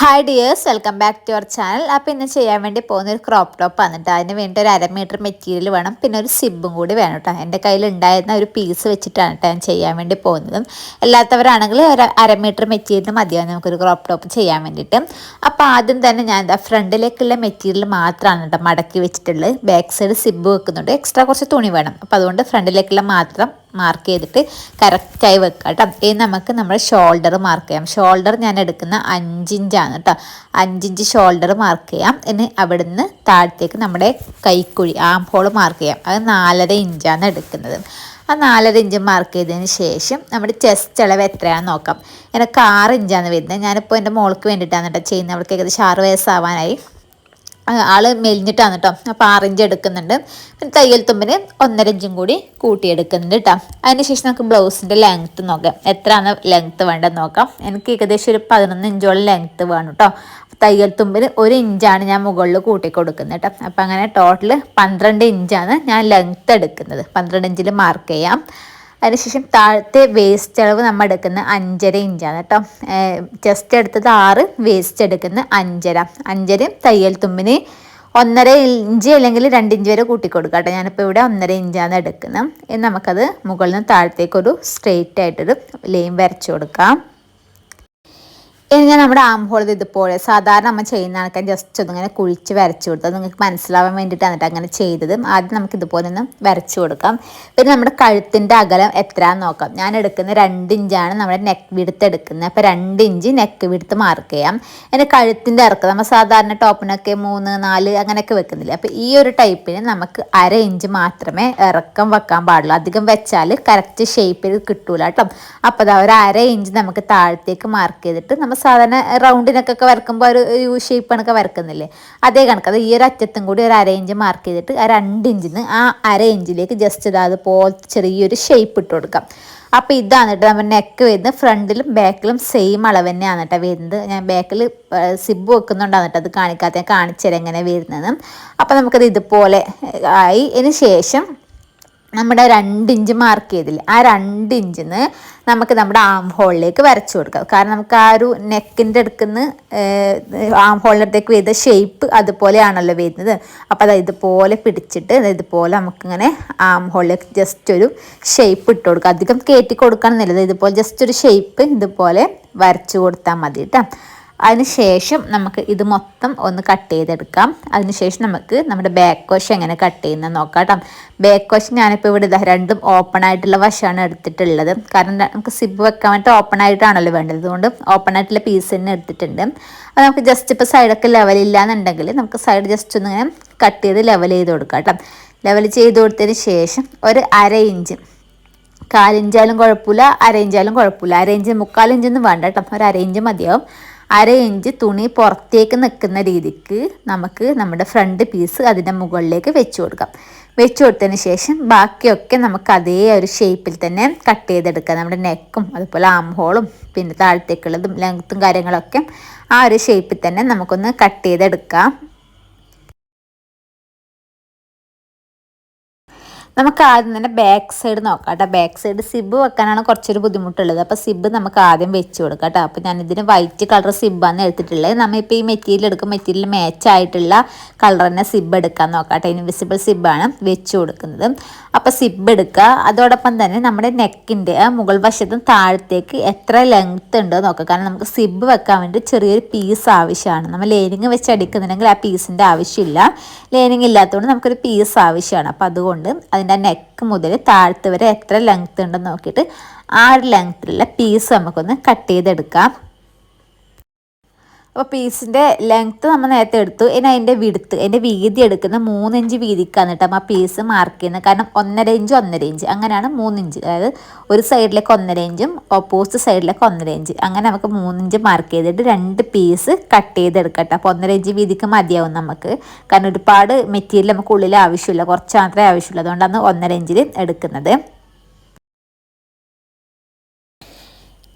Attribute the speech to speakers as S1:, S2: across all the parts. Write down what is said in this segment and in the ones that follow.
S1: Hi dears welcome back to your channel അപ്പോൾ ഇന്ന് ചെയ്യാൻ വേണ്ടി പോകുന്ന ഒരു ക്രോപ്പ് ടോപ്പ് വന്നിട്ട് അതിന് വേണ്ടി ഒരു അര മീറ്റർ മെറ്റീരിയൽ വേണം. പിന്നെ ഒരു സിബും കൂടി വേണം കേട്ടോ എന്റെ കയ്യിൽ ഉണ്ടായിരുന്ന ഒരു പീസ് വെച്ചിട്ടാണ് കേട്ടോ ഞാൻ ചെയ്യാൻ വേണ്ടി പോകുന്നതും. അല്ലാത്തവരാണെങ്കിൽ ഒരു അര മീറ്റർ മെറ്റീരിയൽ മതിയാവും നമുക്കൊരു ക്രോപ്പ് ടോപ്പ് ചെയ്യാൻ വേണ്ടിയിട്ട്. അപ്പോൾ ആദ്യം തന്നെ ഞാൻ ഫ്രണ്ടിലേക്കുള്ള മെറ്റീരിയൽ മാത്രമാണ് കേട്ടോ മടക്കി വെച്ചിട്ടുള്ളത്. ബാക്ക് സൈഡ് സിബ് വെക്കുന്നുണ്ട്. എക്സ്ട്രാ കുറച്ച് തുണി വേണം. അപ്പോൾ അതുകൊണ്ട് ഫ്രണ്ടിലേക്കുള്ള മാത്രം മാർക്ക് ചെയ്തിട്ട് കറക്റ്റായി വെക്കുക കേട്ടോ ഇനി നമുക്ക് നമ്മുടെ ഷോൾഡർ മാർക്ക് ചെയ്യാം. ഷോൾഡർ ഞാൻ എടുക്കുന്ന അഞ്ചിഞ്ചാണ് കേട്ടോ അഞ്ചിഞ്ച് ഷോൾഡർ മാർക്ക് ചെയ്യാം. ഇനി അവിടുന്ന് താഴത്തേക്ക് നമ്മുടെ കൈക്കുഴി ആം ഹോൾ മാർക്ക് ചെയ്യാം. അത് നാലര ഇഞ്ചാണ് എടുക്കുന്നത്. ആ നാലര ഇഞ്ച് മാർക്ക് ചെയ്തതിന് ശേഷം നമ്മുടെ ചെസ്റ്റ് അളവ് എത്രയാണെന്ന് നോക്കാം. എനിക്ക് ആറ് ഇഞ്ചാണ് വരുന്നത്. ഞാനിപ്പോൾ എന്റെ മോൾക്ക് വേണ്ടിയിട്ടാണ് കേട്ടോ ചെയ്യുന്നത്. അവൾക്ക് ഏകദേശം ആറ് വയസ്സാവാനായി. ആൾ മെലിഞ്ഞിട്ടാണ് കേട്ടോ അപ്പോൾ ആറിഞ്ച് എടുക്കുന്നുണ്ട്. പിന്നെ തയ്യൽ തുമ്പിന് ഒന്നര ഇഞ്ചും കൂടി കൂട്ടിയെടുക്കുന്നുണ്ട് കേട്ടോ അതിനുശേഷം നമുക്ക് ബ്ലൗസിന്റെ ലെങ്ത്ത് നോക്കാം. എത്രയാണ് ലെങ്ത്ത് വേണ്ടത് നോക്കാം. എനിക്ക് ഏകദേശം ഒരു പതിനൊന്ന് ഇഞ്ചോളം ലെങ്ത്ത് വേണം കേട്ടോ തയ്യൽ തുമ്പിന് ഒരു ഇഞ്ചാണ് ഞാൻ മുകളിൽ കൂട്ടി കൊടുക്കുന്നത് കേട്ടോ അപ്പോൾ അങ്ങനെ ടോട്ടൽ പന്ത്രണ്ട് ഇഞ്ചാണ് ഞാൻ ലെങ്ത്ത് എടുക്കുന്നത്. പന്ത്രണ്ട് ഇഞ്ചിൽ മാർക്ക് ചെയ്യാം. അതിനുശേഷം താഴത്തെ വേസ്റ്റ് അളവ് നമ്മൾ എടുക്കുന്നത് അഞ്ചര ഇഞ്ചാണ് കേട്ടോ. ചെസ്റ്റ് എടുത്തത് ആറ് വേസ്റ്റ് എടുക്കുന്ന അഞ്ചര. അഞ്ചരയും തയ്യൽ തുമ്പിന് ഒന്നര ഇഞ്ച് അല്ലെങ്കിൽ രണ്ട് ഇഞ്ച് വരെ കൂട്ടിക്കൊടുക്കുക കൊടുക്കാം കേട്ടോ. ഞാനിപ്പോൾ ഇവിടെ ഒന്നര ഇഞ്ചാണ് എടുക്കുന്നത്. നമുക്കത് മുകളിൽ നിന്ന് താഴത്തേക്കൊരു സ്ട്രെയിറ്റ് ആയിട്ടൊരു ലൈൻ വരച്ചു കൊടുക്കാം. ഇനി ഞാൻ നമ്മുടെ ആം ഹോൾ ഇതുപോലെ സാധാരണ നമ്മൾ ചെയ്യുന്ന ആൾക്കാർ ജസ്റ്റ് ഒന്നിങ്ങനെ കുഴിച്ച് വരച്ച് കൊടുത്തത് നിങ്ങൾക്ക് മനസ്സിലാവാൻ വേണ്ടിയിട്ടാണ് കേട്ടോ അങ്ങനെ ചെയ്തത്. ആദ്യം നമുക്ക് ഇതുപോലെ ഒന്ന് വരച്ച് കൊടുക്കാം. പിന്നെ നമ്മുടെ കഴുത്തിന്റെ അകലം എത്രയാണെന്ന് നോക്കാം. ഞാൻ എടുക്കുന്ന രണ്ട് ഇഞ്ചാണ് നമ്മുടെ നെക്ക് വിടുത്ത് എടുക്കുന്നത്. അപ്പോൾ രണ്ട് ഇഞ്ച് നെക്ക് വിടുത്ത് മാർക്ക് ചെയ്യാം. അതിന്റെ കഴുത്തിന്റെ ഇറക്കം നമ്മൾ സാധാരണ ടോപ്പിനൊക്കെ മൂന്ന് നാല് അങ്ങനെയൊക്കെ വെക്കുന്നില്ല? അപ്പോൾ ഈ ഒരു ടൈപ്പിന് നമുക്ക് അര ഇഞ്ച് മാത്രമേ ഇറക്കം വെക്കാൻ പാടുള്ളൂ. അധികം വെച്ചാൽ കറക്റ്റ് ഷേപ്പിൽ കിട്ടൂല കേട്ടോ അപ്പോൾ അതാ ഒരു അര ഇഞ്ച് നമുക്ക് താഴത്തേക്ക് മാർക്ക് ചെയ്തിട്ട് നമ്മൾ സാധാരണ റൗണ്ടിനൊക്കെ വരക്കുമ്പോൾ ഒരു യു ഷേപ്പ് ഷേപ്പാണൊക്കെ വരക്കുന്നില്ലേ? അതേ കണക്ക്. അത് ഈ ഒരു അറ്റത്തും കൂടി ഒരു അര ഇഞ്ച് മാർക്ക് ചെയ്തിട്ട് ആ രണ്ട് ഇഞ്ചിന് ആ അര ഇഞ്ചിലേക്ക് ജസ്റ്റ് ഇതാ അതുപോലെ ചെറിയൊരു ഷേപ്പ് ഇട്ട് കൊടുക്കാം. അപ്പോൾ ഇതാണ് കേട്ടോ നമ്മൾ നെക്ക് വരുന്നത്. ഫ്രണ്ടിലും ബാക്കിലും സെയിം അളവ് തന്നെയാണ് കേട്ടോ വരുന്നത്. ഞാൻ ബാക്കിൽ സിബ് വെക്കുന്നുണ്ടാണ് കേട്ടോ അത് കാണിക്കാത്ത. ഞാൻ കാണിച്ചുതരാം എങ്ങനെ വരുന്നത് അപ്പോൾ നമുക്കത് ഇതുപോലെ ആയി. അതിന് ശേഷം നമ്മുടെ രണ്ട് ഇഞ്ച് മാർക്ക് ചെയ്തില്ല? ആ രണ്ട് ഇഞ്ചിന്ന് നമുക്ക് നമ്മുടെ ആം ഹോളിലേക്ക് വരച്ചു കൊടുക്കാം. കാരണം നമുക്ക് ആ ഒരു നെക്കിന്റെ അടുക്കുന്ന ആം ഹോളിനടുത്തേക്ക് വരുന്ന ഷേപ്പ് അതുപോലെയാണല്ലോ വരുന്നത്. അപ്പോൾ അത് ഇതുപോലെ പിടിച്ചിട്ട് ഇതുപോലെ നമുക്കിങ്ങനെ ആം ഹോളിലേക്ക് ജസ്റ്റ് ഒരു ഷേപ്പ് ഇട്ട് കൊടുക്കാം. അധികം കയറ്റി കൊടുക്കണം ഇതുപോലെ ജസ്റ്റ് ഒരു ഷേപ്പ് ഇതുപോലെ വരച്ചു കൊടുത്താൽ മതി കേട്ടോ. അതിനുശേഷം നമുക്ക് ഇത് മൊത്തം ഒന്ന് കട്ട് ചെയ്തെടുക്കാം. അതിനുശേഷം നമുക്ക് നമ്മുടെ ബാക്ക് വശം എങ്ങനെ കട്ട് ചെയ്യുന്നത് നോക്കാം കേട്ടോ ബാക്ക് വശം ഞാനിപ്പോൾ ഇവിടെ ഇതാ രണ്ടും ഓപ്പൺ ആയിട്ടുള്ള വശമാണ് എടുത്തിട്ടുള്ളത്. കാരണം നമുക്ക് സിബ് വെക്കാൻ വേണ്ടി ഓപ്പൺ ആയിട്ടാണല്ലോ വേണ്ടത്. അതുകൊണ്ട് ഓപ്പൺ ആയിട്ടുള്ള പീസ് തന്നെ എടുത്തിട്ടുണ്ട്. അത് നമുക്ക് ജസ്റ്റ് ഇപ്പോൾ സൈഡൊക്കെ ലെവൽ എന്നുണ്ടെങ്കിൽ നമുക്ക് സൈഡ് ജസ്റ്റ് ഒന്ന് ഇങ്ങനെ കട്ട് ചെയ്ത് ലെവൽ ചെയ്ത് കൊടുക്കാം കേട്ടോ ലെവൽ ചെയ്ത് കൊടുത്തതിന് ശേഷം ഒരു അര ഇഞ്ച് കാലിഞ്ചാലും കുഴപ്പമില്ല അര ഇഞ്ചാലും കുഴപ്പമില്ല. അര ഇഞ്ച് മുക്കാലിഞ്ചൊന്നും വേണ്ട കേട്ടോ ഒരു അര ഇഞ്ച് മതിയാവും. അര ഇഞ്ച് തുണി പുറത്തേക്ക് നിൽക്കുന്ന രീതിക്ക് നമുക്ക് നമ്മുടെ ഫ്രണ്ട് പീസ് അതിന്റെ മുകളിലേക്ക് വെച്ച് കൊടുക്കാം. വെച്ച് കൊടുത്തതിന് ശേഷം ബാക്കിയൊക്കെ നമുക്ക് അതേ ഒരു ഷേപ്പിൽ തന്നെ കട്ട് ചെയ്തെടുക്കാം. നമ്മുടെ നെക്കും അതുപോലെ ആം ഹോളും പിന്നെ താഴത്തേക്കുള്ളതും ലെങ്ത്തും കാര്യങ്ങളൊക്കെ ആ ഒരു ഷേപ്പിൽ തന്നെ നമുക്കൊന്ന് കട്ട് ചെയ്തെടുക്കാം. നമുക്ക് ആദ്യം തന്നെ ബാക്ക് സൈഡ് നോക്കാം കേട്ടോ. ബാക്ക് സൈഡ് സിബ് വെക്കാനാണ് കുറച്ചൊരു ബുദ്ധിമുട്ടുള്ളത്. അപ്പോൾ സിബ് നമുക്ക് ആദ്യം വെച്ച് കൊടുക്കാം കേട്ടോ. അപ്പോൾ ഞാനിതിന് വൈറ്റ് കളർ സിബാണ് എടുത്തിട്ടുള്ളത്. നമ്മളിപ്പോൾ ഈ മെറ്റീരിയൽ എടുക്കും മെറ്റീരിയൽ മാച്ച് ആയിട്ടുള്ള കളർ തന്നെ സിബ് എടുക്കാൻ നോക്കാം കേട്ടോ. ഇൻവിസിബിൾ സിബാണ് വെച്ച് കൊടുക്കുന്നത്. അപ്പോൾ സിബ് എടുക്കുക. അതോടൊപ്പം തന്നെ നമ്മുടെ നെക്കിന്റെ മുകൾ വശത്തും താഴത്തേക്ക് എത്ര ലെങ്ത്ത് ഉണ്ടോ നോക്കുക കാരണം നമുക്ക് സിബ് വെക്കാൻ വേണ്ടി ചെറിയൊരു പീസ് ആവശ്യമാണ്. നമ്മൾ ലേനിങ് വെച്ച് അടിക്കുന്നുണ്ടെങ്കിൽ ആ പീസിന്റെ ആവശ്യമില്ല. ലേനിങ് ഇല്ലാത്തതുകൊണ്ട് നമുക്കൊരു പീസ് ആവശ്യമാണ്. അപ്പോൾ അതുകൊണ്ട് അതിന് അതിന്റെ നെക്ക് മുതൽ താഴത്ത് വരെ എത്ര ലെങ്ത് ഉണ്ടെന്ന് നോക്കിയിട്ട് ആ ഒരു ലെങ്ത്തിലുള്ള പീസ് നമുക്കൊന്ന് കട്ട് ചെയ്തെടുക്കാം. അപ്പോൾ പീസിന്റെ ലെങ്ത്ത് നമ്മൾ നേരത്തെ എടുത്തു. ഇനി അതിന്റെ വിടുത്ത് അതിന്റെ വീതി എടുക്കുന്ന മൂന്നിഞ്ച് വീതിക്കാണ് കേട്ടോ. ആ പീസ് മാർക്ക് ചെയ്യുന്നത്. കാരണം ഒന്നര ഇഞ്ച് ഒന്നര ഇഞ്ച് അങ്ങനെയാണ് മൂന്നിഞ്ച്. അതായത് ഒരു സൈഡിലേക്ക് ഒന്നര ഇഞ്ചും ഓപ്പോസിറ്റ് സൈഡിലേക്ക് ഒന്നര ഇഞ്ച് അങ്ങനെ നമുക്ക് മൂന്നിഞ്ച് മാർക്ക് ചെയ്തിട്ട് രണ്ട് പീസ് കട്ട്. ചെയ്തെടുക്കട്ടെ അപ്പോൾ ഒന്നര ഇഞ്ച് വീതിക്ക് മതിയാവും നമുക്ക്. കാരണം ഒരുപാട് മെറ്റീരിയൽ നമുക്ക് ഉള്ളിൽ ആവശ്യമില്ല. കുറച്ച് മാത്രമേ ആവശ്യമുള്ളൂ. അതുകൊണ്ടാണ് ഒന്നര ഇഞ്ചിൽ എടുക്കുന്നത്.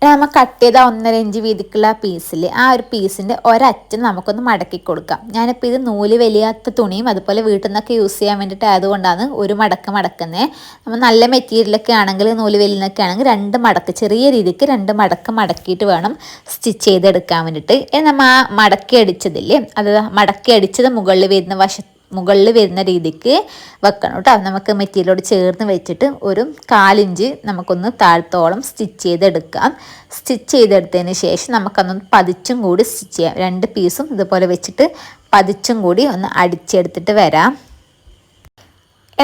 S1: നമ്മൾ കട്ട് ചെയ്ത ഒന്നര ഇഞ്ച് വീതിക്കുള്ള പീസിൽ ആ ഒരു പീസിന്റെ ഒരറ്റം നമുക്കൊന്ന് മടക്കി കൊടുക്കാം. ഞാനിപ്പോൾ ഇത് നൂൽ വലിയാത്ത തുണിയും അതുപോലെ വീട്ടിൽ നിന്നൊക്കെ യൂസ് ചെയ്യാൻ വേണ്ടിയിട്ട് ആയതുകൊണ്ടാണ് ഒരു മടക്ക് മടക്കുന്നത് നമ്മൾ നല്ല മെറ്റീരിയലൊക്കെ ആണെങ്കിൽ നൂൽ വലിനൊക്കെ ആണെങ്കിൽ രണ്ട് മടക്ക് ചെറിയ രീതിക്ക് രണ്ട് മടക്ക് മടക്കിയിട്ട് വേണം സ്റ്റിച്ച് ചെയ്തെടുക്കാൻ വേണ്ടിയിട്ട്. നമ്മൾ ആ മടക്കി അടിച്ചതില്ലേ അത് മടക്കി അടിച്ചത് മുകളിൽ വരുന്ന വശത്ത് മുകളിൽ വരുന്ന രീതിക്ക് വെക്കണം കേട്ടോ. നമുക്ക് മെറ്റീരിയലോട് ചേർന്ന് വെച്ചിട്ട് ഒരു കാലിഞ്ച് നമുക്കൊന്ന് താഴ്ത്തോളം സ്റ്റിച്ച് ചെയ്തെടുക്കാം. സ്റ്റിച്ച് ചെയ്തെടുത്തതിന് ശേഷം നമുക്കൊന്ന് പതിച്ചും കൂടി സ്റ്റിച്ച് ചെയ്യാം. രണ്ട് പീസും ഇതുപോലെ വെച്ചിട്ട് പതിച്ചും കൂടി ഒന്ന് അടിച്ചെടുത്തിട്ട് വരാം.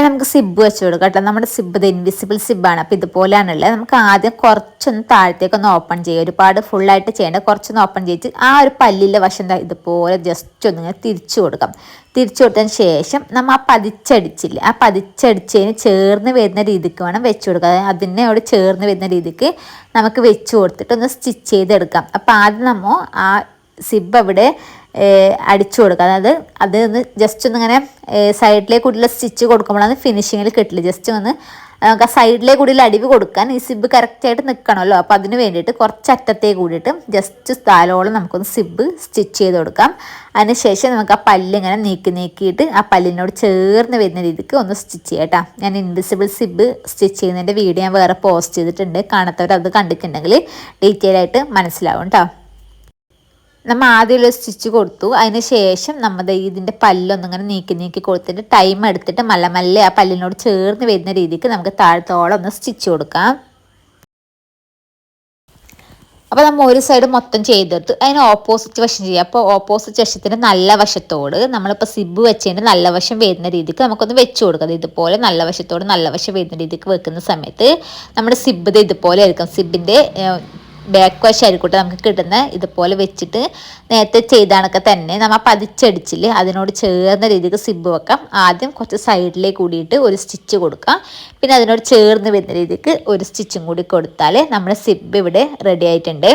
S1: നമുക്ക് സിബ് വെച്ച് കൊടുക്കാം കേട്ടോ. നമ്മുടെ സിബ് ഇത് ഇൻവിസിബിൾ സിബാണ് അപ്പോൾ ഇതുപോലെയാണുള്ളത്. നമുക്ക് ആദ്യം കുറച്ചൊന്ന് താഴത്തേക്കൊന്ന് ഓപ്പൺ ചെയ്യുക. ഒരുപാട് ഫുള്ളായിട്ട് ചെയ്യേണ്ട കുറച്ചൊന്ന് ഓപ്പൺ ചെയ്ത് ആ ഒരു പല്ലിലെ വശം ഇതുപോലെ ജസ്റ്റ് ഒന്ന് തിരിച്ചു കൊടുക്കാം. തിരിച്ചു കൊടുത്തതിന് ശേഷം നമ്മൾ ആ പതിച്ചടിച്ചില്ലേ ആ പതിച്ചടിച്ചതിന് ചേർന്ന് വരുന്ന രീതിക്ക് വേണം വെച്ച് കൊടുക്കുക അതിനോട് ചേർന്ന് വരുന്ന രീതിക്ക് നമുക്ക് വെച്ച് കൊടുത്തിട്ട് ഒന്ന് സ്റ്റിച്ച് ചെയ്തെടുക്കാം. അപ്പോൾ ആദ്യം നമ്മൾ ആ സിബ് അവിടെ അടിച്ചു കൊടുക്കുക. അതായത് അത് ഒന്ന് ജസ്റ്റ് ഒന്ന് ഇങ്ങനെ സൈഡിലേക്ക് കൂടിയുള്ള സ്റ്റിച്ച് കൊടുക്കുമ്പോഴാണ് ഫിനിഷിങ്ങിൽ കിട്ടില്ല ജസ്റ്റ് ഒന്ന് നമുക്ക് ആ സൈഡിലെ കൂടിയുള്ള അടിവ് കൊടുക്കാൻ ഈ സിബ് കറക്റ്റായിട്ട് നിൽക്കണമല്ലോ അപ്പോൾ അതിന് വേണ്ടിയിട്ട് കുറച്ച് അറ്റത്തേ കൂടിയിട്ട് ജസ്റ്റ് സ്ഥലോളം നമുക്കൊന്ന് സിബ് സ്റ്റിച്ച് ചെയ്ത് കൊടുക്കാം. അതിനുശേഷം നമുക്ക് ആ പല്ലിങ്ങനെ നീക്കി നീക്കിയിട്ട് ആ പല്ലിനോട് ചേർന്ന് വരുന്ന രീതിക്ക് ഒന്ന് സ്റ്റിച്ച് ചെയ്യാം കേട്ടോ. ഞാൻ ഇൻവിസിബിൾ സിബ് സ്റ്റിച്ച് ചെയ്യുന്നതിന്റെ വീഡിയോ ഞാൻ വേറെ പോസ്റ്റ് ചെയ്തിട്ടുണ്ട്. കാണാത്തവർ അത് കണ്ടിട്ടുണ്ടെങ്കിൽ ഡീറ്റെയിൽ ആയിട്ട് മനസ്സിലാവും കേട്ടോ. നമ്മൾ ആദ്യം ഒരു സ്റ്റിച്ച് കൊടുത്തു. അതിന് ശേഷം നമ്മുടെ ഇതിന്റെ പല്ലൊന്നിങ്ങനെ നീക്കി നീക്കി കൊടുത്തിട്ട് ടൈം എടുത്തിട്ട് മല്ല മല്ല ആ പല്ലിനോട് ചേർന്ന് വരുന്ന രീതിക്ക് നമുക്ക് താഴത്തോളം ഒന്ന് സ്റ്റിച്ച് കൊടുക്കാം. അപ്പോൾ നമ്മൾ ഒരു സൈഡ് മൊത്തം ചെയ്തെടുത്ത്. അതിന് ഓപ്പോസിറ്റ് വശം ചെയ്യുക അപ്പോൾ ഓപ്പോസിറ്റ് വശത്തിന്റെ നല്ല വശത്തോട് നമ്മളിപ്പോൾ സിബ് വെച്ചതിന്റെ നല്ല വശം വരുന്ന രീതിക്ക് നമുക്കൊന്ന് വെച്ച് കൊടുക്കാം. ഇതുപോലെ നല്ല വശത്തോട് നല്ല വശം വരുന്ന രീതിക്ക് വെക്കുന്ന സമയത്ത് നമ്മുടെ സിബ് ഇതുപോലെ ആയിരിക്കും. സിബിന്റെ ബാക്ക് ആയിക്കോട്ടെ നമുക്ക് കിട്ടുന്ന. ഇതുപോലെ വെച്ചിട്ട് നേരത്തെ ചെയ്താണൊക്കെ തന്നെ നമ്മൾ പതിച്ചടിച്ചില്ലേ അതിനോട് ചേർന്ന രീതിക്ക് സിബ് വെക്കാം. ആദ്യം കുറച്ച് സൈഡിലേക്ക് കൂടിയിട്ട് ഒരു സ്റ്റിച്ച് കൊടുക്കാം. പിന്നെ അതിനോട് ചേർന്ന് വരുന്ന രീതിക്ക് ഒരു സ്റ്റിച്ചും കൂടി കൊടുത്താൽ നമ്മുടെ സിബ് ഇവിടെ റെഡി ആയിട്ടുണ്ട്.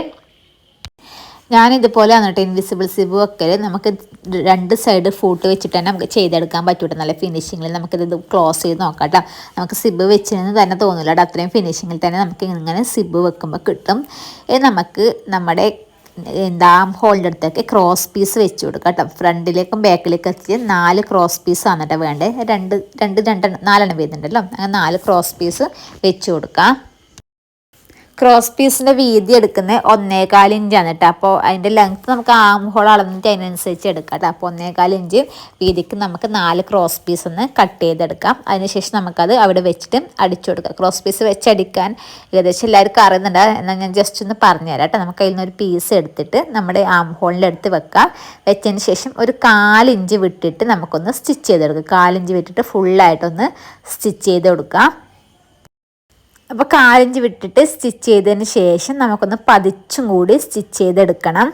S1: ഞാനിതുപോലെ വന്നിട്ട് ഇൻവിസിബിൾ സിബ് വെക്കൽ നമുക്ക് രണ്ട് സൈഡ് ഫൂട്ട് വെച്ചിട്ട് തന്നെ നമുക്ക് ചെയ്തെടുക്കാൻ പറ്റൂട്ടോ. നല്ല ഫിനിഷിങ്ങിൽ നമുക്കിത് ക്ലോസ് ചെയ്ത് നോക്കാം കേട്ടോ നമുക്ക് സിബ് വെച്ചിരുന്ന് തന്നെ തോന്നില്ല കേട്ടോ അത്രയും ഫിനിഷിങ്ങിൽ തന്നെ നമുക്ക് ഇങ്ങനെ സിബ് വെക്കുമ്പോൾ കിട്ടും. ഇത് നമുക്ക് നമ്മുടെ എന്താ ഹോളിന്റെ അടുത്തേക്ക് ക്രോസ് പീസ് വെച്ച് കൊടുക്കാം കേട്ടോ ഫ്രണ്ടിലേക്കും ബാക്കിലേക്കും വെച്ച് നാല് ക്രോസ് പീസ് ആണ് വേണ്ടത്. രണ്ട് രണ്ട് രണ്ട് നാലെണ്ണം വരുന്നുണ്ടല്ലോ. അങ്ങനെ നാല് ക്രോസ് പീസ് വെച്ച് കൊടുക്കാം. ക്രോസ് പീസിന്റെ വീതി എടുക്കുന്നത് ഒന്നേകാൽ ഇഞ്ചാണ് കേട്ടോ അപ്പോൾ അതിന്റെ ലെങ്ത്ത് നമുക്ക് ആം ഹോൾ അളന്നിട്ട് അതിനനുസരിച്ച് എടുക്കാം കേട്ടോ അപ്പോൾ ഒന്നേകാൽ ഇഞ്ച് വീതിക്ക് നമുക്ക് നാല് ക്രോസ് പീസ് ഒന്ന് കട്ട് ചെയ്തെടുക്കാം. അതിനുശേഷം നമുക്കത് അവിടെ വെച്ചിട്ട് അടിച്ചു കൊടുക്കാം. ക്രോസ് പീസ് വെച്ച് അടിക്കാൻ ഏകദേശം എല്ലാവർക്കും അറിയുന്നുണ്ട്. എന്നാൽ ഞാൻ ജസ്റ്റ് ഒന്ന് പറഞ്ഞുതരാം കേട്ടോ നമുക്ക് അതിൽ നിന്നൊരു പീസ് എടുത്തിട്ട് നമ്മുടെ ആം ഹോളിന്റെ വെക്കാം. വെച്ചതിന് ശേഷം ഒരു കാലിഞ്ച് വിട്ടിട്ട് നമുക്കൊന്ന് സ്റ്റിച്ച് ചെയ്തെടുക്കാം. കാലിഞ്ച് വിട്ടിട്ട് ഫുള്ളായിട്ടൊന്ന് സ്റ്റിച്ച് ചെയ്ത് കൊടുക്കാം. അപ്പോൾ കാലഞ്ച് വിട്ടിട്ട് സ്റ്റിച്ച് ചെയ്തതിന് ശേഷം നമുക്കൊന്ന് പതിച്ചും കൂടി സ്റ്റിച്ച് ചെയ്തെടുക്കണം.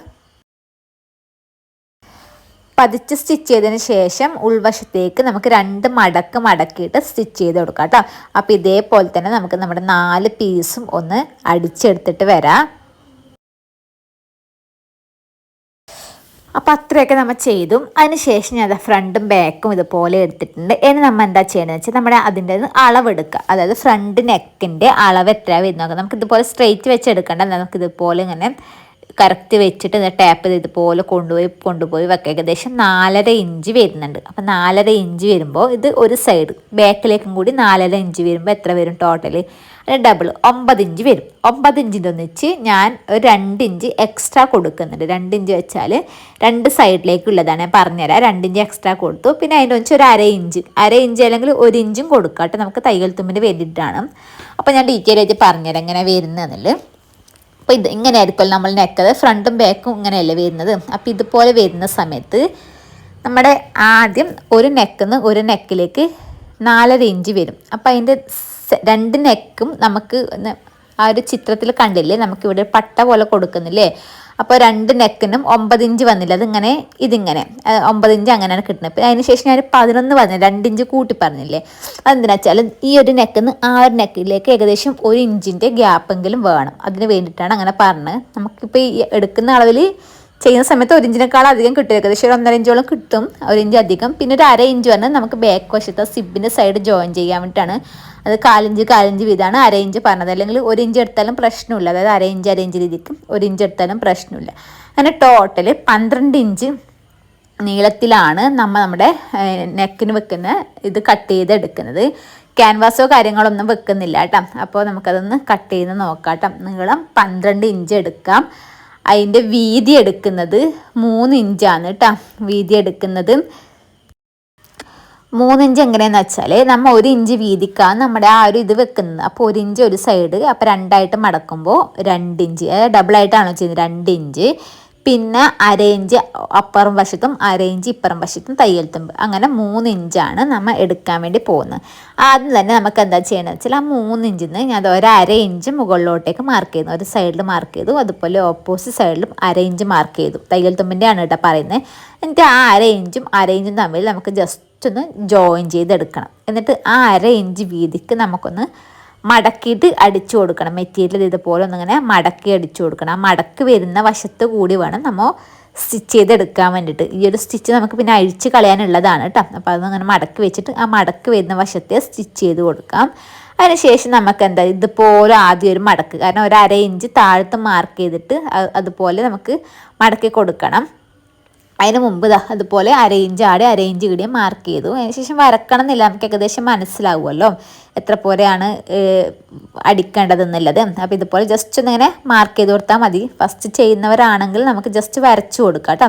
S1: പതിച്ച് സ്റ്റിച്ച് ചെയ്തതിന് ശേഷം ഉൾവശത്തേക്ക് നമുക്ക് രണ്ട് മടക്ക് മടക്കിയിട്ട് സ്റ്റിച്ച് ചെയ്ത് കൊടുക്കാം കേട്ടോ. അപ്പോൾ ഇതേപോലെ തന്നെ നമുക്ക് നമ്മുടെ നാല് പീസും ഒന്ന് അടിച്ചെടുത്തിട്ട് വരാം. അപ്പോൾ അത്രയൊക്കെ നമ്മൾ ചെയ്തു. അതിനുശേഷം ഞാൻ ഫ്രണ്ടും ബാക്കും ഇതുപോലെ എടുത്തിട്ടുണ്ട്. ഇനി നമ്മൾ എന്താ ചെയ്യണമെന്ന് വെച്ചാൽ നമ്മുടെ അതിന്റെ അളവെടുക്കുക അതായത് ഫ്രണ്ട് നെക്കിന്റെ അളവ് എത്ര വരുന്നത് നമുക്ക് ഇതുപോലെ സ്ട്രെയിറ്റ് വെച്ച് എടുക്കേണ്ട. നമുക്ക് ഇതുപോലെ ഇങ്ങനെ കറക്റ്റ് വെച്ചിട്ട് ടാപ്പ് ചെയ്ത് ഇതുപോലെ കൊണ്ടുപോയി കൊണ്ടുപോയി വെക്കുക ഏകദേശം നാലര ഇഞ്ച് വരുന്നുണ്ട്. അപ്പം നാലര ഇഞ്ച് വരുമ്പോൾ ഇത് ഒരു സൈഡ് ബാക്കിലേക്കും കൂടി നാലര ഇഞ്ച് വരുമ്പോൾ എത്ര വരും ടോട്ടൽ ഡബിൾ ഒമ്പത് ഇഞ്ച് വരും. ഒമ്പത് ഇഞ്ചിന്റെ ഒന്നിച്ച് ഞാൻ ഒരു രണ്ട് ഇഞ്ച് എക്സ്ട്രാ കൊടുക്കുന്നുണ്ട്. രണ്ട് ഇഞ്ച് വെച്ചാൽ രണ്ട് സൈഡിലേക്കുള്ളതാണ് ഞാൻ പറഞ്ഞുതരാം. രണ്ട് ഇഞ്ച് എക്സ്ട്രാ കൊടുത്തു. പിന്നെ അതിന്റെ വെച്ച് ഒരു അര ഇഞ്ച്. അര ഇഞ്ച് അല്ലെങ്കിൽ ഒരു ഇഞ്ചും കൊടുക്കാം കേട്ടോ നമുക്ക് തയ്യൽ തുമ്പിന് വേണ്ടിയിട്ടാണ്. അപ്പോൾ ഞാൻ ഡീറ്റെയിൽ ആയിട്ട് പറഞ്ഞുതരാം എങ്ങനെ വരുന്നതെന്നുള്ളത്. അപ്പോൾ ഇത് ഇങ്ങനെ ആയിരിക്കുമല്ലോ നമ്മൾ നെക്കത് ഫ്രണ്ടും ബാക്കും ഇങ്ങനെയല്ലേ വരുന്നത്. അപ്പോൾ ഇതുപോലെ വരുന്ന സമയത്ത് നമ്മുടെ ആദ്യം ഒരു നെക്കിൽ നിന്ന് ഒരു നെക്കിലേക്ക് നാലര ഇഞ്ച് വരും. അപ്പോൾ അതിന്റെ രണ്ട് നെക്കും നമുക്ക് ആ ഒരു ചിത്രത്തിൽ കണ്ടില്ലേ? നമുക്ക് ഇവിടെ പട്ട പോലെ കൊടുക്കുന്നില്ലേ? അപ്പോൾ രണ്ട് നെക്കിനും ഒമ്പത് ഇഞ്ച് വന്നില്ല? അതിങ്ങനെ ഇതിങ്ങനെ. ഒമ്പത് ഇഞ്ച് അങ്ങനെയാണ് കിട്ടുന്നത്. പിന്നെ അതിന് ശേഷം ഞാൻ പതിനൊന്ന് പറഞ്ഞു രണ്ട് ഇഞ്ച് കൂട്ടി പറഞ്ഞില്ലേ? അതെന്തിനാ വെച്ചാൽ ഈ ഒരു നെക്കിന്ന് ആ ഒരു നെക്കിലേക്ക് ഏകദേശം ഒരു ഇഞ്ചിന്റെ ഗ്യാപ്പെങ്കിലും വേണം. അതിന് വേണ്ടിയിട്ടാണ് അങ്ങനെ പറഞ്ഞത്. നമുക്കിപ്പോൾ ഈ എടുക്കുന്ന അളവിൽ ചെയ്യുന്ന സമയത്ത് ഒരു ഇഞ്ചിനേക്കാൾ അധികം കിട്ടും. ഏകദേശം ഒരു ഒന്നര ഇഞ്ചോളം കിട്ടും. ഒരു ഇഞ്ച് അധികം. പിന്നെ ഒരു അര ഇഞ്ച് പറഞ്ഞാൽ നമുക്ക് ബാക്ക് വശത്ത് സിബിന്റെ സൈഡ് ജോയിൻ ചെയ്യാൻ വേണ്ടിയിട്ടാണ് അത് കാലിഞ്ച് കാലിഞ്ച് വീതമാണ് അര ഇഞ്ച് പറഞ്ഞത്. അല്ലെങ്കിൽ ഒരു ഇഞ്ച് എടുത്താലും പ്രശ്നമില്ല. അതായത് അര ഇഞ്ച് അര ഇഞ്ച് രീതിക്കും ഒരു ഇഞ്ച് എടുത്താലും പ്രശ്നമില്ല. അങ്ങനെ ടോട്ടൽ പന്ത്രണ്ട് ഇഞ്ച് നീളത്തിലാണ് നമ്മൾ നമ്മുടെ നെക്കിന് വെക്കുന്ന ഇത് കട്ട് ചെയ്ത് എടുക്കുന്നത് ക്യാൻവാസോ കാര്യങ്ങളൊന്നും വെക്കുന്നില്ല കേട്ടോ. അപ്പോൾ നമുക്കതൊന്ന് കട്ട് ചെയ്ത് നോക്കാം കേട്ടോ. നീളം പന്ത്രണ്ട് ഇഞ്ച് എടുക്കാം. അതിന്റെ വീതി എടുക്കുന്നത് മൂന്ന് ഇഞ്ചാണ് കേട്ടോ. വീതി എടുക്കുന്നത് മൂന്നിഞ്ച് എങ്ങനെയാന്ന് വെച്ചാൽ നമ്മൾ ഒരു ഇഞ്ച് വീതിക്കാണ് നമ്മുടെ ആ ഒരു ഇത് വെക്കുന്നത് അപ്പോൾ ഒരു ഇഞ്ച് ഒരു സൈഡ് അപ്പോൾ രണ്ടായിട്ട് മടക്കുമ്പോൾ രണ്ട് ഇഞ്ച് ഡബിൾ ആയിട്ടാണോ ചെയ്യുന്നത്? രണ്ട് ഇഞ്ച്. പിന്നെ അരയിഞ്ച് അപ്പുറം വശത്തും അരയിഞ്ച് ഇപ്പുറം വശത്തും തയ്യൽ തുമ്പ്. അങ്ങനെ മൂന്ന് ഇഞ്ചാണ് നമ്മൾ എടുക്കാൻ വേണ്ടി പോകുന്നത്. ആദ്യം തന്നെ നമുക്ക് എന്താ ചെയ്യണമെന്ന് വെച്ചാൽ ആ മൂന്ന് ഇഞ്ചിൽ നിന്ന് ഞാൻ ഒരു അര ഇഞ്ച് മുകളിലോട്ടേക്ക് മാർക്ക് ചെയ്യുന്നു ഒരു സൈഡിൽ മാർക്ക് ചെയ്തു. അതുപോലെ ഓപ്പോസിറ്റ് സൈഡിലും അര ഇഞ്ച് മാർക്ക് ചെയ്തു. തയ്യൽ തുമ്പിന്റെ ആണ് കേട്ടോ പറയുന്നത്. എന്നിട്ട് ആ അര ഇഞ്ചും അര ഇഞ്ചും തമ്മിൽ നമുക്ക് ജസ്റ്റ് ഒന്ന് ജോയിൻ ചെയ്തെടുക്കണം. എന്നിട്ട് ആ അര ഇഞ്ച് വീതിക്ക് നമുക്കൊന്ന് മടക്കിയിട്ട് അടിച്ചു കൊടുക്കണം. മെറ്റീരിയൽ ഇതുപോലെ ഒന്നിങ്ങനെ മടക്കി അടിച്ചു കൊടുക്കണം. ആ മടക്ക് വരുന്ന വശത്ത് കൂടി വേണം നമ്മൾ സ്റ്റിച്ച് ചെയ്തെടുക്കാൻ വേണ്ടിയിട്ട്. ഈ ഒരു സ്റ്റിച്ച് നമുക്ക് പിന്നെ അഴിച്ച് കളയാനുള്ളതാണ് കേട്ടോ. അപ്പോൾ അതൊന്നിങ്ങനെ മടക്കി വെച്ചിട്ട് ആ മടക്ക് വരുന്ന വശത്തെ സ്റ്റിച്ച് ചെയ്ത് കൊടുക്കാം. അതിനുശേഷം നമുക്ക് എന്താ ഇതുപോലെ ആദ്യം ഒരു മടക്ക്. കാരണം ഒരു അര ഇഞ്ച് താഴത്ത് മാർക്ക് ചെയ്തിട്ട് അതുപോലെ നമുക്ക് മടക്കി കൊടുക്കണം. അതിന് മുമ്പ് ഇതാ അതുപോലെ അരയിഞ്ച് ആടെ അരയിഞ്ച് ഇഞ്ച് കിടിയും മാർക്ക് ചെയ്തു. അതിനുശേഷം വരക്കണം എന്നില്ല. നമുക്ക് ഏകദേശം മനസ്സിലാവുമല്ലോ. എത്ര പോലെയാണ് അടിക്കേണ്ടതെന്നുള്ളത്. അപ്പോൾ ഇതുപോലെ ജസ്റ്റ് ഒന്ന് ഇങ്ങനെ മാർക്ക് ചെയ്ത് കൊടുത്താൽ മതി. ഫസ്റ്റ് ചെയ്യുന്നവരാണെങ്കിൽ നമുക്ക് ജസ്റ്റ് വരച്ചു കൊടുക്കാം കേട്ടോ.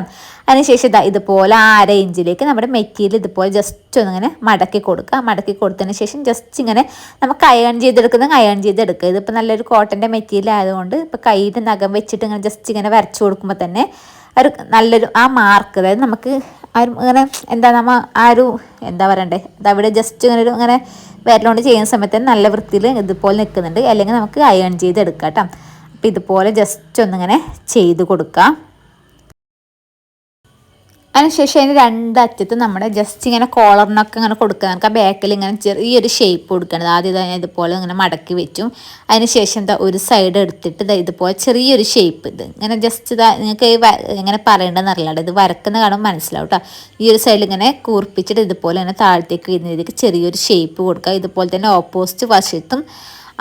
S1: അതിനുശേഷം ഇതാ ഇതുപോലെ ആ അര ഇഞ്ചിലേക്ക് നമ്മുടെ മെറ്റീരിയൽ ഇതുപോലെ ജസ്റ്റ് ഒന്നിങ്ങനെ മടക്കി കൊടുക്കുക. മടക്കി കൊടുത്തതിന് ശേഷം ജസ്റ്റ് ഇങ്ങനെ നമുക്ക് അയൺ ചെയ്തെടുക്കുന്ന അയൺ ചെയ്തെടുക്കുക. ഇതിപ്പോൾ നല്ലൊരു കോട്ടന്റെ മെറ്റീരിയൽ ആയതുകൊണ്ട് ഇപ്പോൾ കയ്യിൽ നഖം വെച്ചിട്ട് ഇങ്ങനെ ജസ്റ്റ് ഇങ്ങനെ വരച്ചു കൊടുക്കുമ്പോൾ തന്നെ ഒരു നല്ലൊരു ആ മാർക്ക് അതായത് നമുക്ക് ആരും ഇങ്ങനെ എന്താ നമ്മ ആ ഒരു എന്താ പറയണ്ടേ അതവിടെ ജസ്റ്റ് ഇങ്ങനെ ഒരു ഇങ്ങനെ വരലോണ്ട് ചെയ്യുന്ന സമയത്ത് നല്ല വൃത്തിയിൽ ഇതുപോലെ നിൽക്കുന്നുണ്ട്. അല്ലെങ്കിൽ നമുക്ക് അയൺ ചെയ്തെടുക്കാം കേട്ടോ. അപ്പോൾ ഇതുപോലെ ജസ്റ്റ് ഒന്നിങ്ങനെ ചെയ്ത് കൊടുക്കാം. അതിനുശേഷം അതിന് രണ്ടറ്റത്ത് നമ്മുടെ ജസ്റ്റ് ഇങ്ങനെ കോളറിനൊക്കെ ഇങ്ങനെ കൊടുക്കുക നമുക്ക് ആ ബാക്കിൽ ഇങ്ങനെ ചെറിയൊരു ഷേപ്പ് കൊടുക്കേണ്ടത് ആദ്യം തന്നെ ഇതുപോലെ ഇങ്ങനെ മടക്കി വെച്ചു. അതിനുശേഷം എന്താ ഒരു സൈഡ് എടുത്തിട്ട് ഇതാ ഇതുപോലെ ചെറിയൊരു ഷേപ്പ് ഇത്. ഇങ്ങനെ ജസ്റ്റ് ഇതാ നിങ്ങൾക്ക് ഇങ്ങനെ പറയേണ്ടതെന്ന് അറിയില്ല ഇത് വരക്കുന്ന കാണുമ്പോൾ മനസ്സിലാവും കേട്ടോ. ഈ ഒരു സൈഡിൽ ഇങ്ങനെ കൂർപ്പിച്ചിട്ട് ഇതുപോലെ ഇങ്ങനെ താഴത്തേക്ക് രീതിക്ക് ചെറിയൊരു ഷേപ്പ് കൊടുക്കുക ഇതുപോലെ തന്നെ ഓപ്പോസിറ്റ് വശത്തും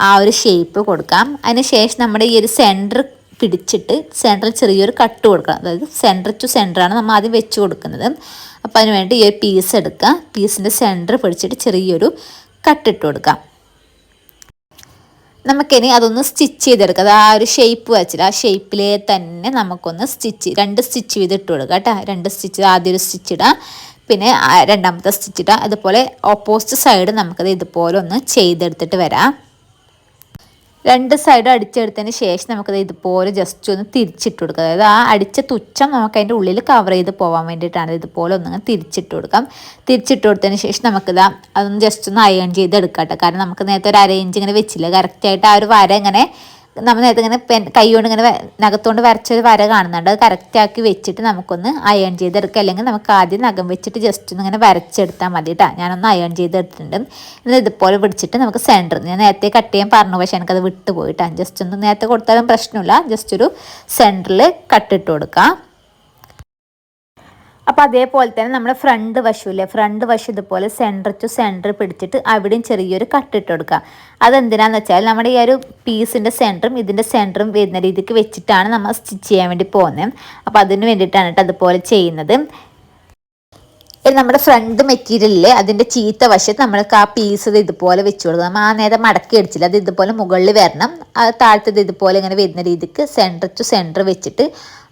S1: ആ ഒരു ഷേപ്പ് കൊടുക്കാം. അതിന് ശേഷം നമ്മുടെ ഈ ഒരു സെന്റർ പിടിച്ചിട്ട് സെന്ററിൽ ചെറിയൊരു കട്ട് കൊടുക്കണം. അതായത് സെന്റർ ടു സെന്ററാണ് നമ്മൾ ആദ്യം വെച്ച് കൊടുക്കുന്നത്. അപ്പോൾ അതിന് വേണ്ടി ഈ ഒരു പീസ് എടുക്കുക പീസിന്റെ സെന്റർ പിടിച്ചിട്ട് ചെറിയൊരു കട്ടിട്ട് കൊടുക്കാം. നമുക്കിനി അതൊന്ന് സ്റ്റിച്ച് ചെയ്തെടുക്കാം. അത് ആ ഒരു ഷേപ്പ് വെച്ചിട്ട് ആ ഷേപ്പിലെ തന്നെ നമുക്കൊന്ന് സ്റ്റിച്ച് രണ്ട് സ്റ്റിച്ച് ചെയ്തിട്ട് കൊടുക്കുക കേട്ടോ. രണ്ട് സ്റ്റിച്ച് ആദ്യം ഒരു സ്റ്റിച്ച് ഇടാം. പിന്നെ രണ്ടാമത്തെ സ്റ്റിച്ച് ഇടാം. അതുപോലെ ഓപ്പോസിറ്റ് സൈഡ് നമുക്കത് ഇതുപോലെ ഒന്ന് ചെയ്തെടുത്തിട്ട് വരാം. രണ്ട് സൈഡും അടിച്ചെടുത്തതിന് ശേഷം നമുക്കത് ഇതുപോലെ ജസ്റ്റ് ഒന്ന് തിരിച്ചിട്ട് കൊടുക്കുക അതായത് ആ അടിച്ച തുച്ഛം നമുക്ക് അതിന്റെ ഉള്ളിൽ കവർ ചെയ്ത് പോകാൻ വേണ്ടിയിട്ടാണ് ഇതുപോലെ ഒന്ന് തിരിച്ചിട്ട് കൊടുക്കാം. തിരിച്ചിട്ട് കൊടുത്തതിന് ശേഷം നമുക്കിത് അതൊന്ന് ജസ്റ്റ് ഒന്ന് അയൺ ചെയ്ത് എടുക്കാം കേട്ടോ. കാരണം നമുക്ക് നേരത്തെ ഒരു അരയിഞ്ച് ഇങ്ങനെ വെച്ചില്ല. കറക്റ്റായിട്ട് ആ ഒരു വര ഇങ്ങനെ നമ്മൾ നേരത്തെ ഇങ്ങനെ പെൻ കൈകൊണ്ട് ഇങ്ങനെ നഖത്തോണ്ട് വരച്ചൊരു വര കാണുന്നുണ്ട്. അത് കറക്റ്റാക്കി വെച്ചിട്ട് നമുക്കൊന്ന് അയൺ ചെയ്തെടുക്കുക അല്ലെങ്കിൽ നമുക്ക് ആദ്യം നഖം വെച്ചിട്ട് ജസ്റ്റ് ഒന്ന് ഇങ്ങനെ വരച്ചെടുത്താൽ മതി കേട്ടോ ഞാനൊന്ന് അയൺ ചെയ്തെടുത്തിട്ടുണ്ട്. എന്നിട്ട് ഇതുപോലെ പിടിച്ചിട്ട് നമുക്ക് സെന്റർ ഞാൻ നേരത്തെ കട്ട് ചെയ്യാൻ പറഞ്ഞു പക്ഷേ എനിക്കത് വിട്ടുപോയിട്ടാണ് ജസ്റ്റ് ഒന്ന് നേരത്തെ കൊടുത്താലും പ്രശ്നമില്ല. ജസ്റ്റ് ഒരു സെന്ററിൽ കട്ടിട്ട് കൊടുക്കാം. അപ്പോൾ അതേപോലെ തന്നെ നമ്മുടെ ഫ്രണ്ട് വശമില്ലേ ഫ്രണ്ട് വശം ഇതുപോലെ സെന്റർ ടു സെന്റർ പിടിച്ചിട്ട് അവിടെയും ചെറിയൊരു കട്ടിട്ട് കൊടുക്കുക. അതെന്തിനാന്ന് വെച്ചാൽ നമ്മുടെ ഈ ഒരു പീസിന്റെ സെന്ററും ഇതിന്റെ സെന്ററും വരുന്ന രീതിക്ക് വെച്ചിട്ടാണ് നമ്മൾ സ്റ്റിച്ച് ചെയ്യാൻ വേണ്ടി പോകുന്നത്. അപ്പോൾ അതിന് വേണ്ടിയിട്ടാണ് കേട്ടോ അതുപോലെ ചെയ്യുന്നത്. നമ്മുടെ ഫ്രണ്ട് മെറ്റീരിയലിൽ അതിന്റെ ചീത്ത വശത്ത് നമ്മൾക്ക് ആ പീസ് ഇതുപോലെ വെച്ച് കൊടുക്കുക. നമ്മൾ ആ നേരം മടക്കി അടിച്ചില്ല. അത് ഇതുപോലെ മുകളിൽ വരണം. താഴത്തത് ഇതുപോലെ ഇങ്ങനെ വരുന്ന രീതിക്ക് സെന്റർ ടു സെന്റർ വെച്ചിട്ട്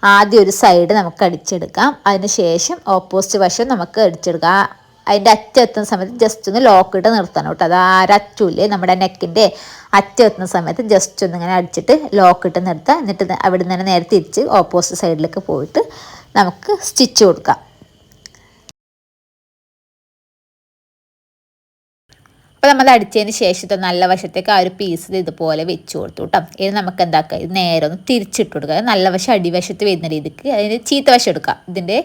S1: ആദ്യം ഒരു സൈഡ് നമുക്ക് അടിച്ചെടുക്കാം. അതിന് ശേഷം ഓപ്പോസിറ്റ് വശം നമുക്ക് അടിച്ചെടുക്കാം. അതിന്റെ അറ്റം എത്തുന്ന സമയത്ത് ജസ്റ്റ് ഒന്ന് ലോക്ക് ഇട്ട് നിർത്തണം കേട്ടോ. അത് ആരറ്റൂല്ലേ നമ്മുടെ നെക്കിന്റെ അറ്റം എത്തുന്ന സമയത്ത് ജസ്റ്റ് ഒന്ന് ഇങ്ങനെ അടിച്ചിട്ട് ലോക്ക് ഇട്ട് നിർത്താം. എന്നിട്ട് അവിടെ നിന്ന് നേരെ തിരിച്ച് ഓപ്പോസിറ്റ് സൈഡിലേക്ക് പോയിട്ട് നമുക്ക് സ്റ്റിച്ച് കൊടുക്കാം. അപ്പോൾ നമ്മൾ അടിച്ചതിന് ശേഷത്തെ നല്ല വശത്തേക്ക് ആ ഒരു പീസ് ഇതുപോലെ വെച്ച് കൊടുത്തു കേട്ടോ ഇത് നമുക്ക് എന്താക്കുക ഇത് നേരെ ഒന്ന് തിരിച്ചിട്ട് കൊടുക്കുക നല്ല വശം അടിവശത്ത് വരുന്ന രീതിക്ക് അതിന് ചീത്ത വശം എടുക്കുക ഇതിന്റെ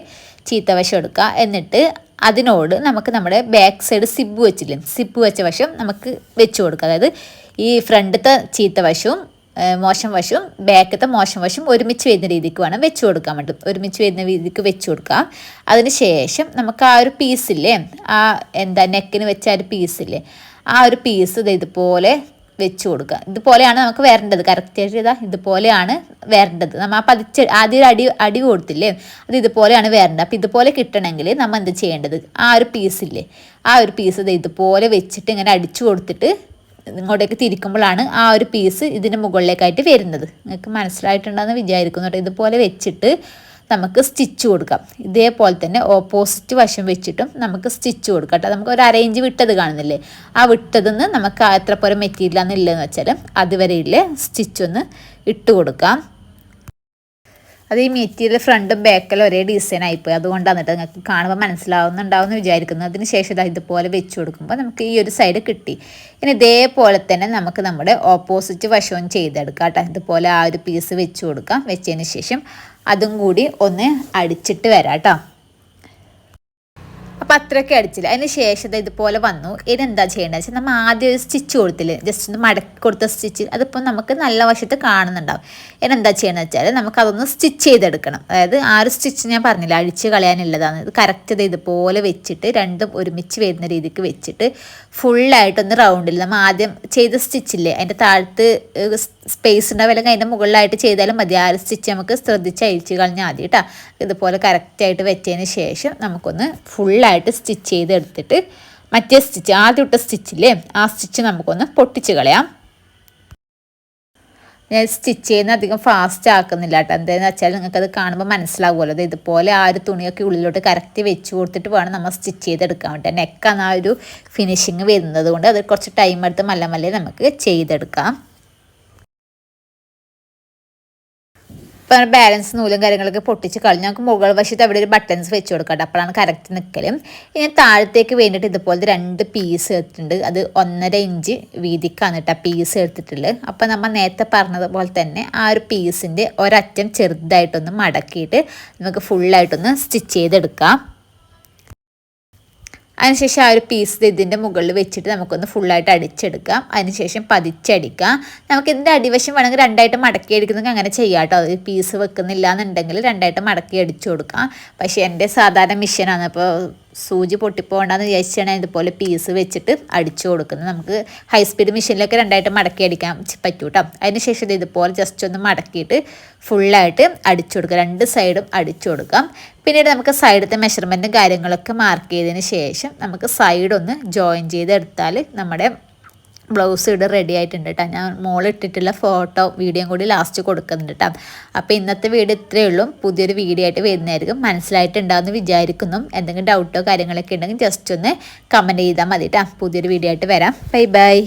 S1: ചീത്ത വശം എടുക്കുക എന്നിട്ട് അതിനോട് നമുക്ക് നമ്മുടെ ബാക്ക് സൈഡ് സിബ് വെച്ചില്ലേ? സിബ് വെച്ച വശം നമുക്ക് വെച്ച് കൊടുക്കുക അതായത് ഈ ഫ്രണ്ടത്തെ ചീത്ത വശവും മോശം വശവും ബാക്കത്തെ മോശം വശവും ഒരുമിച്ച് വരുന്ന രീതിക്ക് വേണം വെച്ച് കൊടുക്കാൻ വേണ്ടി. ഒരുമിച്ച് വരുന്ന രീതിക്ക് വെച്ച് കൊടുക്കാം. അതിന് ശേഷം നമുക്ക് ആ ഒരു പീസില്ലേ ആ എന്താ നെക്കിന് വെച്ച ആ ഒരു പീസില്ലേ ആ ഒരു പീസ് ഇത് ഇതുപോലെ വെച്ച് കൊടുക്കുക. ഇതുപോലെയാണ് നമുക്ക് വരേണ്ടത്. കറക്റ്റായിട്ട് ഇതാ ഇതുപോലെയാണ് വരേണ്ടത്. നമ്മൾ ആ പതിച്ച് ആദ്യം അടി അടി കൊടുത്തില്ലേ? അത് ഇതുപോലെയാണ് വരേണ്ടത്. അപ്പോൾ ഇതുപോലെ കിട്ടണമെങ്കിൽ നമ്മൾ എന്ത് ചെയ്യേണ്ടത്? ആ ഒരു പീസില്ലേ ആ ഒരു പീസ് ഇത് ഇതുപോലെ വെച്ചിട്ട് ഇങ്ങനെ അടിച്ചു കൊടുത്തിട്ട് ഇങ്ങോട്ടേക്ക് തിരിക്കുമ്പോഴാണ് ആ ഒരു പീസ് ഇതിന് മുകളിലേക്കായിട്ട് വരുന്നത്. നിങ്ങൾക്ക് മനസ്സിലായിട്ടുണ്ടെന്ന് വിചാരിക്കുന്നു കേട്ടോ. ഇതുപോലെ വെച്ചിട്ട് നമുക്ക് സ്റ്റിച്ച് കൊടുക്കാം. ഇതേപോലെ തന്നെ ഓപ്പോസിറ്റ് വശം വെച്ചിട്ടും നമുക്ക് സ്റ്റിച്ച് കൊടുക്കാം കേട്ടോ. നമുക്ക് ഒരു അറേഞ്ച് വിട്ടത് കാണുന്നില്ലേ? ആ വിട്ടതെന്ന് നമുക്ക് എത്ര പോലെ മെറ്റീരിയൽ ഇല്ലയെന്ന് വെച്ചാൽ അതുവരെയുള്ള സ്റ്റിച്ച് ഒന്ന് ഇട്ട് കൊടുക്കാം. അത് ഈ മെറ്റീരിയൽ ഫ്രണ്ടും ബാക്കിലും ഒരേ ഡിസൈൻ ആയിപ്പോയി. അതുകൊണ്ടാണ് കേട്ടോ നിങ്ങൾക്ക് കാണുമ്പോൾ മനസ്സിലാവുന്നുണ്ടാവും എന്ന് വിചാരിക്കുന്നു. അതിന് ശേഷം ഇതാ ഇതുപോലെ വെച്ച് കൊടുക്കുമ്പോൾ നമുക്ക് ഈ ഒരു സൈഡ് കിട്ടി. ഇനി ഇതേപോലെ തന്നെ നമുക്ക് നമ്മുടെ ഓപ്പോസിറ്റ് വശവും ചെയ്തെടുക്കാം കേട്ടോ. ഇതുപോലെ ആ ഒരു പീസ് വെച്ച് കൊടുക്കാം. വെച്ചതിന് ശേഷം അതും കൂടി ഒന്ന് അടിച്ചിട്ട് വരാം കേട്ടോ. അപ്പോൾ അത്രയൊക്കെ അടിച്ചില്ല? അതിന് ശേഷം ഇതുപോലെ വന്നു. ഇനി എന്താ ചെയ്യേണ്ടത് വെച്ചാൽ നമ്മൾ ആദ്യം ഒരു സ്റ്റിച്ച് കൊടുത്തില്ലേ? ജസ്റ്റ് ഒന്ന് മടക്കി കൊടുത്ത സ്റ്റിച്ച്. അതിപ്പോൾ നമുക്ക് നല്ല വശത്ത് കാണുന്നുണ്ടാവും. ഇനി എന്താ ചെയ്യണമെന്ന് വെച്ചാൽ നമുക്ക് അതൊന്ന് സ്റ്റിച്ച് ചെയ്തെടുക്കണം. അതായത് ആ ഒരു സ്റ്റിച്ച് ഞാൻ പറഞ്ഞില്ല അഴിച്ച് കളയാനുള്ളതാണ്. ഇത് കറക്റ്റ് ഇത് ഇതുപോലെ വെച്ചിട്ട് രണ്ടും ഒരുമിച്ച് വരുന്ന രീതിക്ക് വെച്ചിട്ട് ഫുള്ളായിട്ടൊന്ന് റൗണ്ടിൽ നമ്മൾ ആദ്യം ചെയ്ത സ്റ്റിച്ചില്ലേ അതിന്റെ താഴത്ത് സ്പേസ് ഉണ്ടാവില്ലെങ്കിൽ അതിന്റെ മുകളിലായിട്ട് ചെയ്താലും മതി. ആ സ്റ്റിച്ച് നമുക്ക് ശ്രദ്ധിച്ച് അഴിച്ച് കളഞ്ഞാൽ മതി കേട്ടോ ഇതുപോലെ കറക്റ്റായിട്ട് വെച്ചതിന് ശേഷം നമുക്കൊന്ന് ഫുള്ളായിട്ട് സ്റ്റിച്ച് ചെയ്തെടുത്തിട്ട് മറ്റേ സ്റ്റിച്ച് ആദ്യം ഇട്ട സ്റ്റിച്ചില്ലേ ആ സ്റ്റിച്ച് നമുക്കൊന്ന് പൊട്ടിച്ച് കളയാം. ഞാൻ സ്റ്റിച്ച് ചെയ്യുന്ന അധികം ഫാസ്റ്റ് ആക്കുന്നില്ല കേട്ടോ എന്താണെന്ന് വെച്ചാൽ നിങ്ങൾക്കത് കാണുമ്പോൾ മനസ്സിലാവുമല്ലോ. അത് ഇതുപോലെ ആ ഒരു തുണിയൊക്കെ ഉള്ളിലോട്ട് കറക്റ്റ് വെച്ച് കൊടുത്തിട്ട് വേണം നമ്മൾ സ്റ്റിച്ച് ചെയ്തെടുക്കാൻ വേണ്ടി. നെക്കാണ് ആ ഒരു ഫിനിഷിങ് വരുന്നത് കൊണ്ട് അത് കുറച്ച് ടൈം എടുത്ത് മല്ല മല്ലേ നമുക്ക് ചെയ്തെടുക്കാം. ഇപ്പം ബാലൻസ് നൂലും കാര്യങ്ങളൊക്കെ പൊട്ടിച്ച് കളഞ്ഞ്. നമുക്ക് മുകൾ വശത്ത് അവിടെ ഒരു ബട്ടൺസ് വെച്ച് കൊടുക്കട്ടെ അപ്പോഴാണ് കറക്റ്റ് നിൽക്കലും ഇനി താഴത്തേക്ക് വേണ്ടിയിട്ട് ഇതുപോലത്തെ രണ്ട് പീസ് എടുത്തിട്ടുണ്ട്. അത് ഒന്നര ഇഞ്ച് വീതിക്കാണ് കേട്ടോ പീസ് എടുത്തിട്ടുള്ളത്. അപ്പം നമ്മൾ നേരത്തെ പറഞ്ഞതുപോലെ തന്നെ ആ ഒരു പീസിന്റെ ഒരറ്റം ചെറുതായിട്ടൊന്ന് മടക്കിയിട്ട് നമുക്ക് ഫുള്ളായിട്ടൊന്ന് സ്റ്റിച്ച് ചെയ്തെടുക്കാം. അതിനുശേഷം ആ ഒരു പീസ് ഇതിന്റെ മുകളിൽ വെച്ചിട്ട് നമുക്കൊന്ന് ഫുള്ളായിട്ട് അടിച്ചെടുക്കാം. അതിനുശേഷം പതിച്ചടിക്കാം. നമുക്ക് ഇതിന്റെ അടിവശം വേണമെങ്കിൽ രണ്ടായിട്ട് മടക്കി അടിക്കുന്നെങ്കിൽ അങ്ങനെ ചെയ്യാം കേട്ടോ. പീസ് വെക്കുന്നില്ല എന്നുണ്ടെങ്കിൽ രണ്ടായിട്ട് മടക്കി അടിച്ചു കൊടുക്കാം. പക്ഷേ എന്റെ സാധാരണ മിഷനാണ് അപ്പോൾ സൂചി പൊട്ടിപ്പോകണ്ടെന്ന് വിചാരിച്ചാണ് ഇതുപോലെ പീസ് വെച്ചിട്ട് അടിച്ചു കൊടുക്കുന്നത്. നമുക്ക് ഹൈ സ്പീഡ് മെഷീനിലൊക്കെ രണ്ടായിട്ട് മടക്കി അടിക്കാൻ പറ്റൂ കേട്ടോ അതിന് ശേഷം ഇതുപോലെ ജസ്റ്റ് ഒന്ന് മടക്കിയിട്ട് ഫുള്ളായിട്ട് അടിച്ചു കൊടുക്കുക. രണ്ട് സൈഡും അടിച്ചു കൊടുക്കാം പിന്നീട് നമുക്ക് സൈഡത്തെ മെഷർമെന്റും കാര്യങ്ങളൊക്കെ മാർക്ക് ചെയ്തതിന് ശേഷം നമുക്ക് സൈഡ് ഒന്ന് ജോയിൻ ചെയ്തെടുത്താൽ നമ്മുടെ ബ്ലൗസ് ഇവിടെ റെഡി ആയിട്ടുണ്ട് കേട്ടോ ഞാൻ മോൾ ഇട്ടിട്ടുള്ള ഫോട്ടോ വീഡിയോയും കൂടി ലാസ്റ്റ് കൊടുക്കുന്നുണ്ട് കേട്ടോ അപ്പോൾ ഇന്നത്തെ വീഡിയോ ഇത്രയേ ഉള്ളൂ. പുതിയൊരു വീഡിയോ ആയിട്ട് വരുന്നതായിരിക്കും. മനസ്സിലായിട്ടുണ്ടാവുമെന്ന് വിചാരിക്കുന്നു. എന്തെങ്കിലും ഡൗട്ടോ കാര്യങ്ങളൊക്കെ ഉണ്ടെങ്കിൽ ജസ്റ്റ് ഒന്ന് കമന്റ് ചെയ്താൽ മതി കേട്ടോ പുതിയൊരു വീഡിയോ ആയിട്ട് വരാം. Bye bye